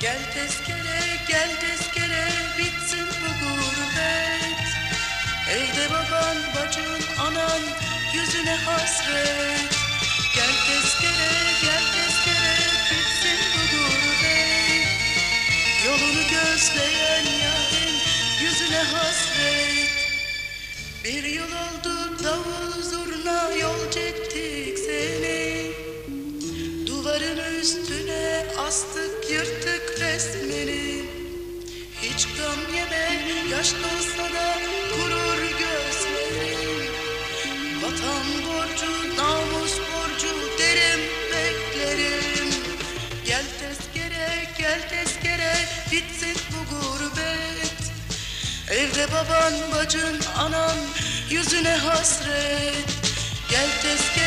Gel tezkere, gel tezkere, bitsin bu gurbet. Evde baban, bacın, anan, yüzüne hasret. Gel tezkere, gel tezkere, bitsin bu gurbet. Yolunu gözleyen yarın, yüzüne hasret. Bir yıl oldu davul zurna yol çektik seni. Duvarın üstüne astık yırtık resmini Hiç gam yeme yaş dolsa da kurur gözlerim Vatan borcu namus borcu derim beklerim. Gel tezkere gel tezkere bitsin bu gurbet. Evde baban bacın anan yüzüne hasret. Gel tezkere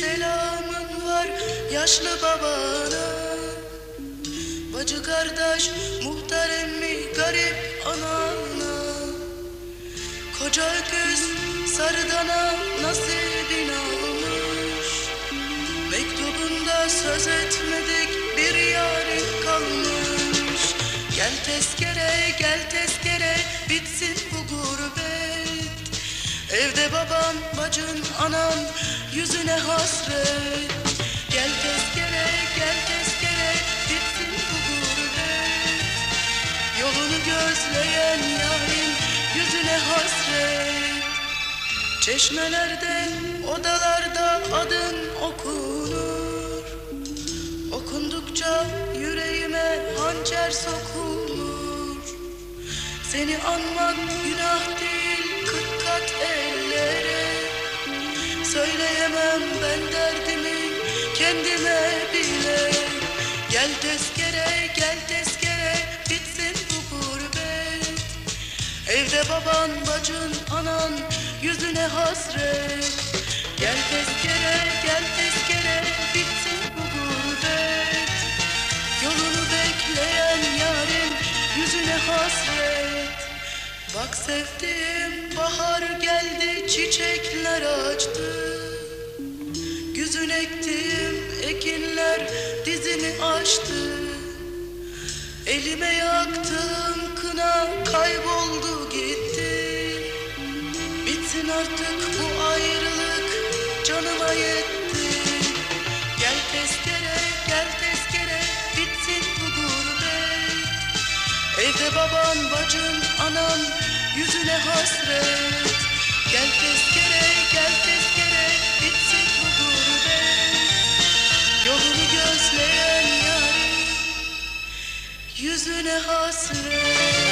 selamın var yaşlı babana. Bacı kardeş muhtar emmi garip anana. Koca öküz sarıdana nasibini almış Mektubunda söz etmedik bir yarın kalmış. Gel tezkere gel tezkere bitsin bu gurbet. Evde baban bacın anan yüzüne hasret Gel tezkere gel tezkere. Bitsin bu gurbet Yolunu gözleyen yarın yüzüne hasret Çeşmelerde, odalarda adın okunur. Okundukça yüreğime hançer sokulur. Seni anmak günah değil ben derdimi kendime bile. Gel tezkere gel tezkere bitsin bu gurbet. Evde baban bacın anan yüzüne hasret. Gel tezkere gel tezkere bitsin bu gurbet. Yolunu bekleyen yarın yüzüne hasret. Bak sevdiğim bahar geldi çiçekler açtı Güzün ektiğim ekinler dizini aştı Elime yaktığım kına kayboldu gitti. Bitsin artık bu ayrılık canıma yetti. Gel tezkere gel tezkere bitsin bu gurbet. Evde baban bacın anan yüzüne hasret. Gel tezkere gel tezkere yüzüne hasret.